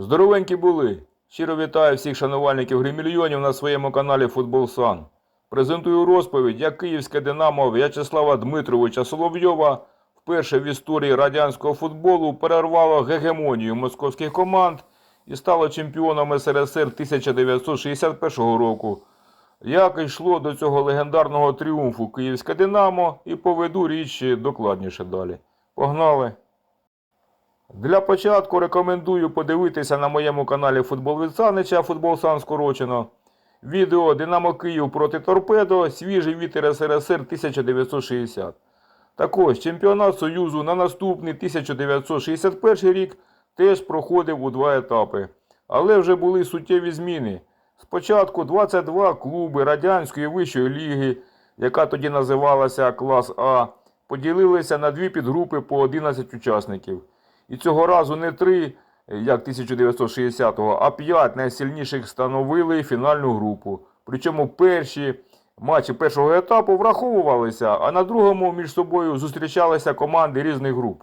Здоровенькі були. Щиро вітаю всіх шанувальників гри мільйонів на своєму каналі Футбол Сан. Презентую розповідь, як київське Динамо В'ячеслава Дмитровича Соловйова вперше в історії радянського футболу перервало гегемонію московських команд і стало чемпіоном СРСР 1961 року. Як йшло до цього легендарного тріумфу київське Динамо і поведу річ докладніше далі. Погнали! Для початку рекомендую подивитися на моєму каналі Футбол від Санича, Футбол Сан скорочено. Відео Динамо Київ проти Торпедо, свіжий вітер СРСР 1960. Також чемпіонат Союзу на наступний 1961 рік теж проходив у два етапи. Але вже були суттєві зміни. Спочатку 22 клуби Радянської вищої ліги, яка тоді називалася Клас А, поділилися на дві підгрупи по 11 учасників. І цього разу не три, як 1960-го, а п'ять найсильніших становили фінальну групу. Причому перші матчі першого етапу враховувалися, а на другому між собою зустрічалися команди різних груп.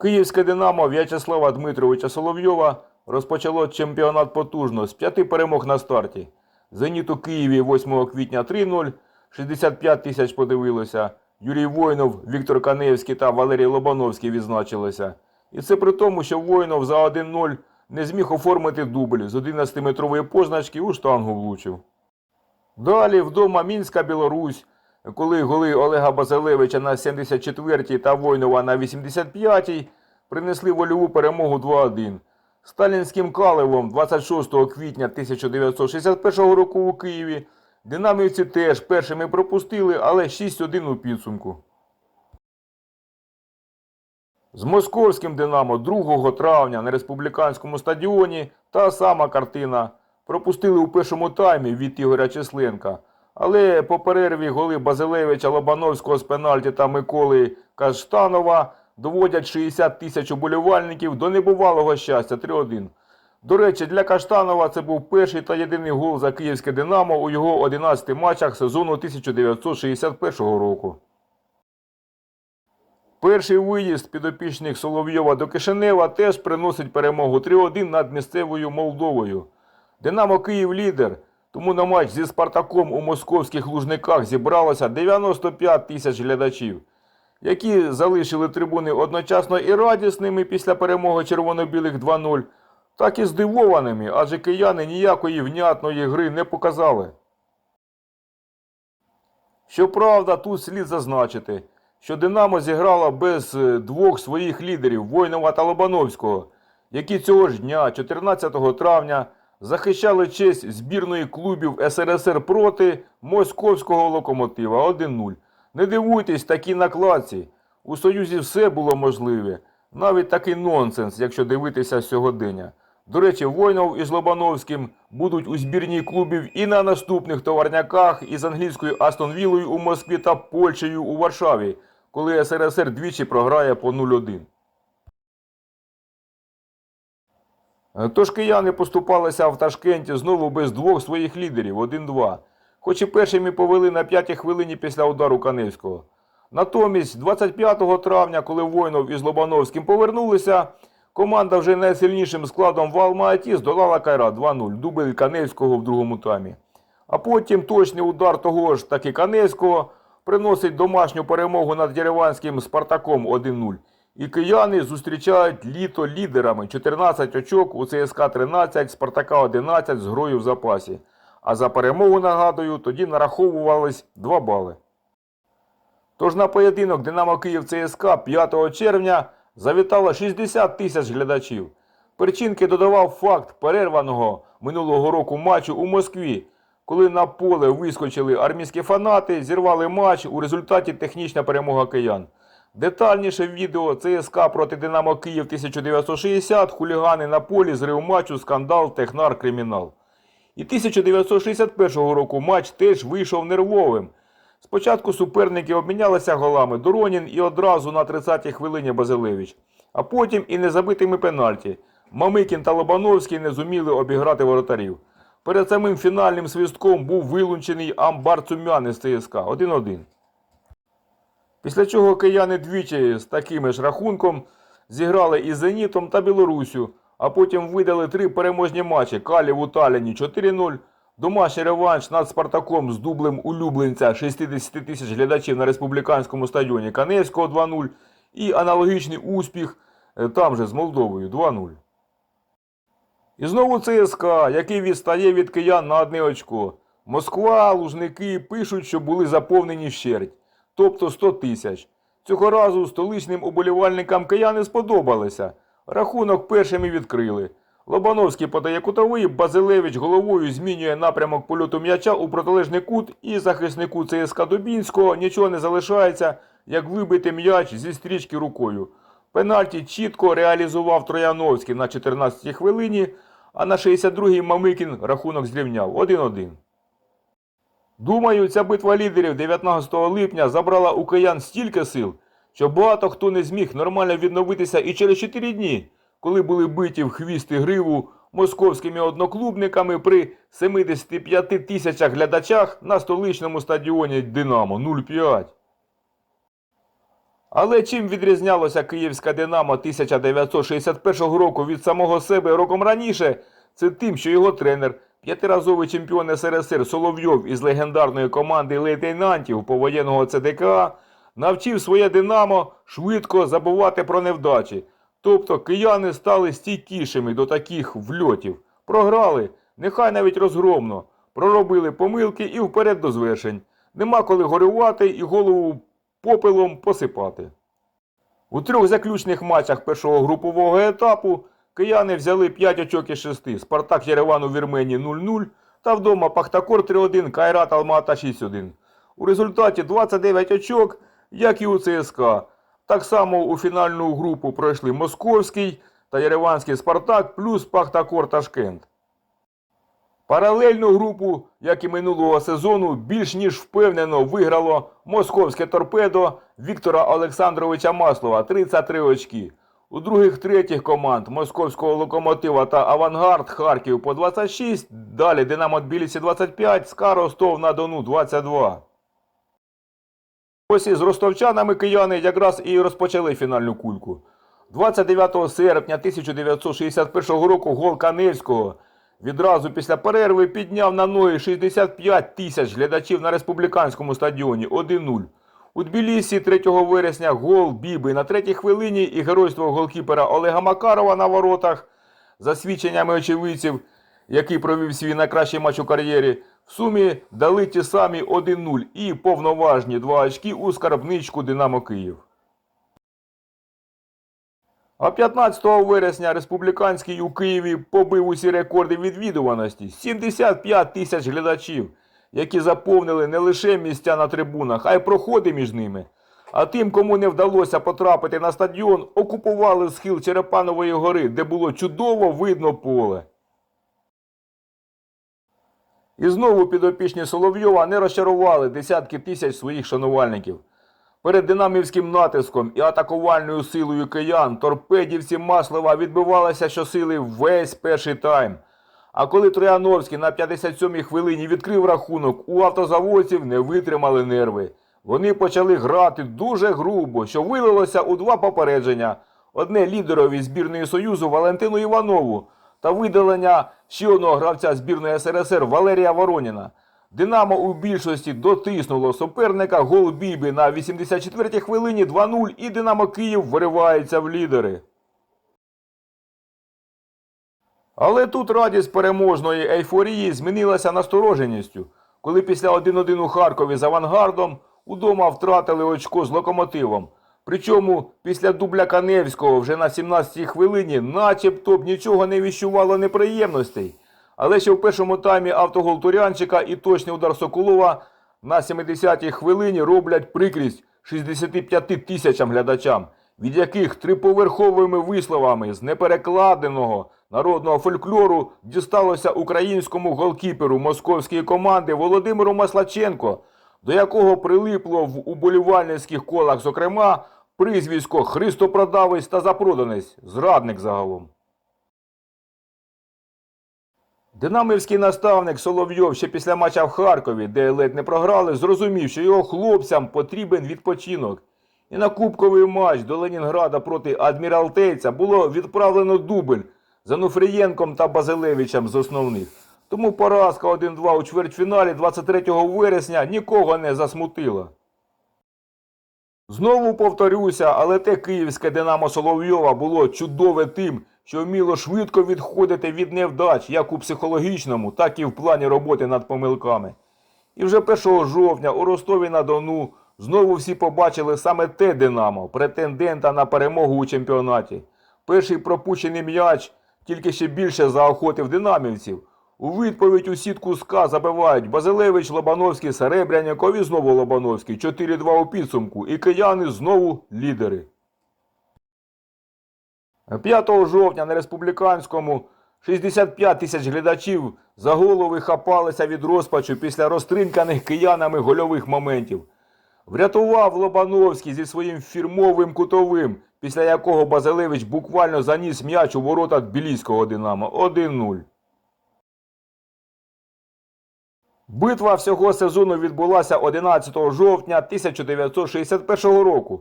Київське Динамо В'ячеслава Дмитровича Соловйова розпочало чемпіонат потужно з п'яти перемог на старті. Зеніт у Києві 8 квітня 3-0, 65 тисяч подивилося. Юрій Воїнов, Віктор Каневський та Валерій Лобановський відзначилися. І це при тому, що Воїнов за 1-0 не зміг оформити дубль з 11-метрової позначки у штангу влучив. Далі вдома Мінська Білорусь, коли голи Олега Базилевича на 74-й та Войнова на 85-й принесли вольову перемогу 2-1. Сталінським Калевом 26 квітня 1961 року у Києві динамівці теж першими пропустили, але 6-1 у підсумку. З московським Динамо 2 травня на республіканському стадіоні та сама картина. Пропустили у першому таймі від Ігоря Численка. Але по перерві голи Базилевича Лобановського з пенальті та Миколи Каштанова доводять 60 тисяч уболівальників до небувалого щастя 3-1. До речі, для Каштанова це був перший та єдиний гол за київське Динамо у його 11 матчах сезону 1961 року. Перший виїзд підопічних Соловйова до Кишинева теж приносить перемогу 3-1 над місцевою Молдовою. Динамо Київ лідер, тому на матч зі Спартаком у московських лужниках зібралося 95 тисяч глядачів, які залишили трибуни одночасно і радісними після перемоги червоно-білих 2-0, так і здивованими, адже кияни ніякої внятної гри не показали. Щоправда, тут слід зазначити, що Динамо зіграла без е, двох своїх лідерів Войнова та Лобановського, які цього ж дня, 14 травня, захищали честь збірної клубів СРСР проти московського локомотива 1-0. Не дивуйтесь такій накладці. У Союзі все було можливе. Навіть такий нонсенс, якщо дивитися сьогодення. До речі, Войнов із Лобановським будуть у збірній клубів і на наступних товарняках із англійською Астон Віллою у Москві та Польщею у Варшаві, коли СРСР двічі програє по 0-1. Е, Тож кияни поступалися в Ташкенті знову без двох своїх лідерів 1-2, хоч і першими повели на п'ятій хвилині після удару Каневського. Натомість, 25 травня, коли Войнов із Лобановським повернулися, команда вже найсильнішим складом в Алма-Аті здолала Кайра 2-0, дубль Каневського в другому таймі. А потім точний удар того ж таки Каневського приносить домашню перемогу над Єреванським Спартаком 1-0. І кияни зустрічають літо лідерами 14 очок у ЦСКА 13, Спартака 11 з грою в запасі. А за перемогу, нагадую, тоді нараховувались 2 бали. Тож на поєдинок Динамо Київ ЦСКА 5 червня завітало 60 тисяч глядачів. Перчинки додавав факт перерваного минулого року матчу у Москві, коли на поле вискочили армійські фанати, зірвали матч, у результаті технічна перемога киян. Детальніше відео ЦСКА проти Динамо Київ 1960, хулігани на полі, зрив матчу, скандал, технар, кримінал. І 1961 року матч теж вийшов нервовим. Спочатку суперники обмінялися голами Доронін і одразу на 30-й хвилині Базилевич, а потім і незабитими пенальті. Мамикін та Лобановський не зуміли обіграти воротарів. Перед самим фінальним свистком був вилучений Амбар Цумян із ЦСКА 1-1. Після чого кияни двічі з таким ж рахунком зіграли із Зенітом та Білорусю, а потім видали три переможні матчі Калів у Таліні 4-0, домашній реванш над Спартаком з дублем улюбленця 60 тисяч глядачів на республіканському стадіоні Каневського 2-0 і аналогічний успіх е, там же з Молдовою 2-0. І знову ЦСКА, який відстає від киян на одне очко. Москва, Лужники пишуть, що були заповнені вщерть, тобто 100 тисяч. Цього разу столичним уболівальникам кияни сподобалося. Рахунок першими відкрили. Лобановський подає кутовий, Базилевич головою змінює напрямок польоту м'яча у протилежний кут і захиснику ЦСКА Дубінського нічого не залишається, як вибити м'яч зі стрічки рукою. Пенальті чітко реалізував Трояновський на 14-й хвилині, а на 62-й Мамикін рахунок зрівняв 1-1. Думаю, ця битва лідерів 19 липня забрала у киян стільки сил, що багато хто не зміг нормально відновитися і через 4 дні, коли були биті в хвіст і гриву московськими одноклубниками при 75 тисячах глядачах на столичному стадіоні Динамо 0,5. Але чим відрізнялося київська Динамо 1961 року від самого себе роком раніше, це тим, що його тренер, п'ятиразовий чемпіон СРСР Соловйов із легендарної команди лейтенантів повоєнного ЦДК, навчив своє Динамо швидко забувати про невдачі. Тобто кияни стали стійкішими до таких вльотів. Програли, нехай навіть розгромно, проробили помилки і вперед до звершень. Нема коли горювати і голову попелом посипати. У трьох заключних матчах першого групового етапу кияни взяли 5 очок із 6. Спартак Єреван у Вірменії 0-0 та вдома Пахтакор 3-1, Кайрат Алмата 6-1. У результаті 29 очок, як і у ЦСКА. Так само у фінальну групу пройшли Московський та Єреванський Спартак плюс Пахтакор Ташкент. Паралельну групу, як і минулого сезону, більш ніж впевнено виграло московське торпедо Віктора Олександровича Маслова 33 очки. У других третіх команд московського локомотива та Авангард Харків по 26, далі Динамо Тбілісі 25, СКА Ростов на Дону 22. Ось із ростовчанами кияни якраз і розпочали фінальну кульку. 29 серпня 1961 року гол Каневського відразу після перерви підняв на ноги 65 тисяч глядачів на республіканському стадіоні 1-0. У Тбілісі 3 вересня гол Біби на третій хвилині і геройство голкіпера Олега Макарова на воротах, за свідченнями очевидців, який провів свій найкращий матч у кар'єрі, сумі дали ті самі 1-0 і повноважні 2 очки у скарбничку Динамо Київ. А 15 вересня республіканський у Києві побив усі рекорди відвідуваності 75 тисяч глядачів, які заповнили не лише місця на трибунах, а й проходи між ними. А тим, кому не вдалося потрапити на стадіон, окупували схил Черепанової гори, де було чудово видно поле. І знову підопічні Соловйова не розчарували десятки тисяч своїх шанувальників. Перед динамівським натиском і атакувальною силою киян торпедівці Маслова відбивалися щосили весь перший тайм. А коли Трояновський на 57-й хвилині відкрив рахунок, у автозаводців не витримали нерви. Вони почали грати дуже грубо, що вилилося у два попередження: одне лідерові збірної Союзу Валентину Іванову та видалення ще одного гравця збірної СРСР Валерія Вороніна. Динамо у більшості дотиснуло суперника гол Бібі на 84-й хвилині 2-0 і Динамо Київ виривається в лідери. Але тут радість переможної ейфорії змінилася настороженістю, коли після 1-1 у Харкові з авангардом удома втратили очко з локомотивом. Причому після дубля Каневського вже на 17-й хвилині начебто б нічого не віщувало неприємностей. Але ще в першому таймі автогол Турянчика і точний удар Соколова на 70-й хвилині роблять прикрість 65 тисячам глядачам, від яких триповерховими висловами з неперекладеного народного фольклору дісталося українському голкіперу московської команди Володимиру Маслаченко, до якого прилипло в уболівальницьких колах, зокрема, прізвисько Христопродавець та запроданець, зрадник загалом. Динамівський наставник Соловйов ще після матча в Харкові, де ледь не програли, зрозумів, що його хлопцям потрібен відпочинок. І на кубковий матч до Ленінграда проти Адміралтейця було відправлено дубль з Ануфрієнком та Базилевичем з основних. Тому поразка 1-2 у чвертьфіналі 23 вересня нікого не засмутила. Знову повторюся, але те київське Динамо Соловйова було чудове тим, що вміло швидко відходити від невдач як у психологічному, так і в плані роботи над помилками. І вже 1 жовтня у Ростові на Дону знову всі побачили саме те Динамо, претендента на перемогу у чемпіонаті. Перший пропущений м'яч тільки ще більше заохотив динамівців. У відповідь у сітку СКА забивають Базилевич, Лобановський, Серебряніков і знову Лобановський. 4-2 у підсумку. І кияни знову лідери. 5 жовтня на республіканському 65 тисяч глядачів за голови хапалися від розпачу після розтринканих киянами гольових моментів. Врятував Лобановський зі своїм фірмовим кутовим, після якого Базилевич буквально заніс м'яч у ворота Тбіліського Динамо 1-0. Битва всього сезону відбулася 11 жовтня 1961 року.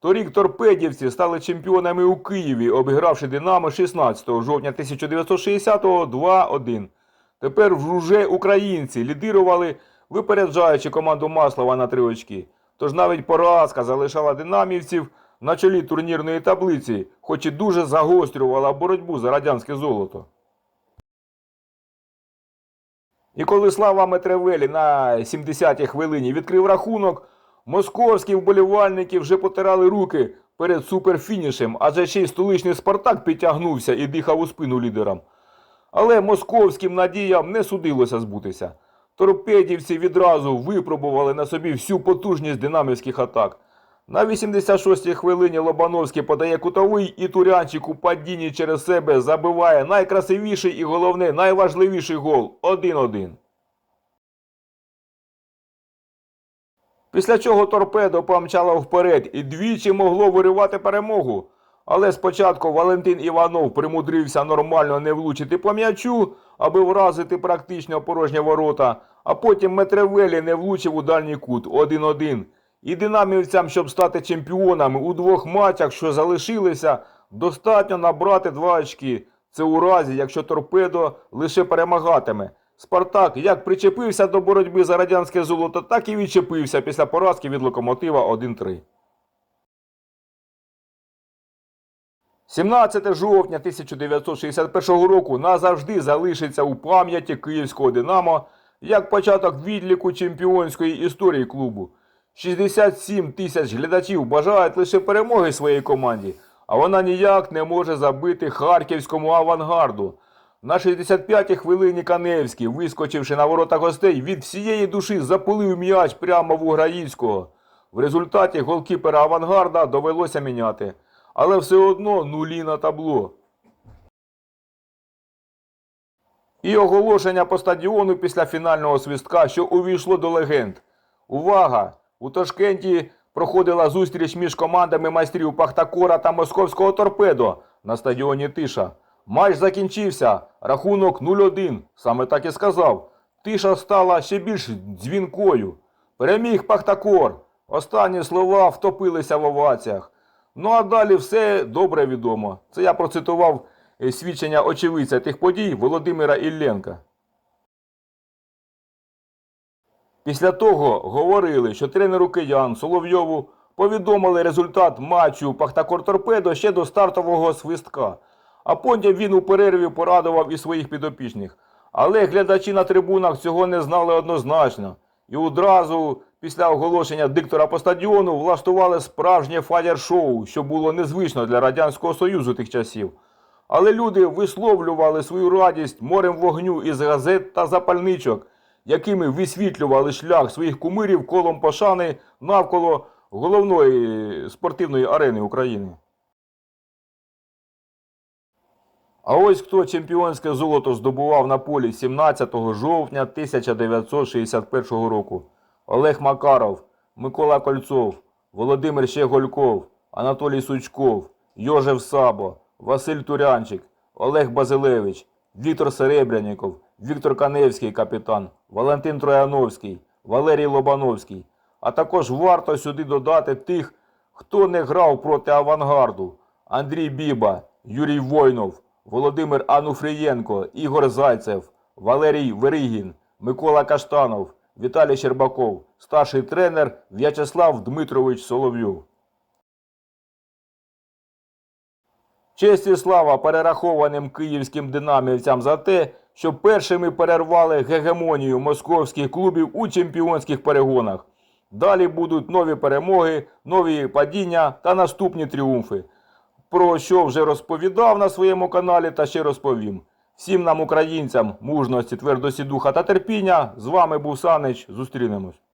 Торік торпедівці стали чемпіонами у Києві, обігравши Динамо 16 жовтня 1960-го 2-1. Тепер вже українці лідирували, випереджаючи команду Маслова на три очки. Тож навіть поразка залишала динамівців на чолі турнірної таблиці, хоч і дуже загострювала боротьбу за радянське золото. І коли Слава Метревелі на 70-й хвилині відкрив рахунок, московські вболівальники вже потирали руки перед суперфінішем, адже ще й столичний Спартак підтягнувся і дихав у спину лідерам. Але московським надіям не судилося збутися. Торпедівці відразу випробували на собі всю потужність динамівських атак. На 86-й хвилині Лобановський подає кутовий і Турянчик у падінні через себе забиває найкрасивіший і головне найважливіший гол 1-1. Після чого торпедо помчало вперед і двічі могло виривати перемогу. Але спочатку Валентин Іванов примудрився нормально не влучити по м'ячу, аби вразити практично порожні ворота, а потім Метревелі не влучив у дальній кут 1-1. І динамівцям, щоб стати чемпіонами у двох матчах, що залишилися, достатньо набрати два очки. Це у разі, якщо торпедо лише перемагатиме. Спартак як причепився до боротьби за радянське золото, так і відчепився після поразки від локомотива 1-3. 17 жовтня 1961 року назавжди залишиться у пам'яті київського Динамо як початок відліку чемпіонської історії клубу. 67 тисяч глядачів бажають лише перемоги своїй команді, а вона ніяк не може забити харківському авангарду. На 65-й хвилині Каневський, вискочивши на ворота гостей, від всієї душі запулив м'яч прямо в Уграївського. В результаті голкіпера авангарда довелося міняти. Але все одно нулі на табло. І оголошення по стадіону після фінального свистка, що увійшло до легенд. Увага! У Ташкенті проходила зустріч між командами майстрів Пахтакора та московського торпедо на стадіоні Тиша. Матч закінчився. Рахунок 0-1. Саме так і сказав. Тиша стала ще більш дзвінкою. Переміг Пахтакор. Останні слова втопилися в оваціях. Ну а далі все добре відомо. Це я процитував е, свідчення очевидця тих подій Володимира Ілленка. Після того говорили, що тренеру киян Соловйову повідомили результат матчу Пахтакор Торпедо ще до стартового свистка. А потім він у перерві порадував і своїх підопічних. Але глядачі на трибунах цього не знали однозначно. І одразу після оголошення диктора по стадіону влаштували справжнє фаєр-шоу, що було незвично для Радянського Союзу тих часів. Але люди висловлювали свою радість морем вогню із газет та запальничок, якими висвітлювали шлях своїх кумирів колом пошани навколо головної спортивної арени України. А ось хто чемпіонське золото здобував на полі 17 жовтня 1961 року. Олег Макаров, Микола Кольцов, Володимир Щегольков, Анатолій Сучков, Йожев Сабо, Василь Турянчик, Олег Базилевич, Віктор Серебряніков, Віктор Каневський капітан, Валентин Трояновський, Валерій Лобановський. А також варто сюди додати тих, хто не грав проти авангарду. Андрій Біба, Юрій Войнов, Володимир Ануфрієнко, Ігор Зайцев, Валерій Веригін, Микола Каштанов, Віталій Щербаков, старший тренер В'ячеслав Дмитрович Соловйов. Честь і слава перерахованим київським динамівцям за те, що першими перервали гегемонію московських клубів у чемпіонських перегонах. Далі будуть нові перемоги, нові падіння та наступні тріумфи. Про що вже розповідав на своєму каналі та ще розповім. Всім нам, українцям, мужності, твердості духа та терпіння. З вами був Санич. Зустрінемось.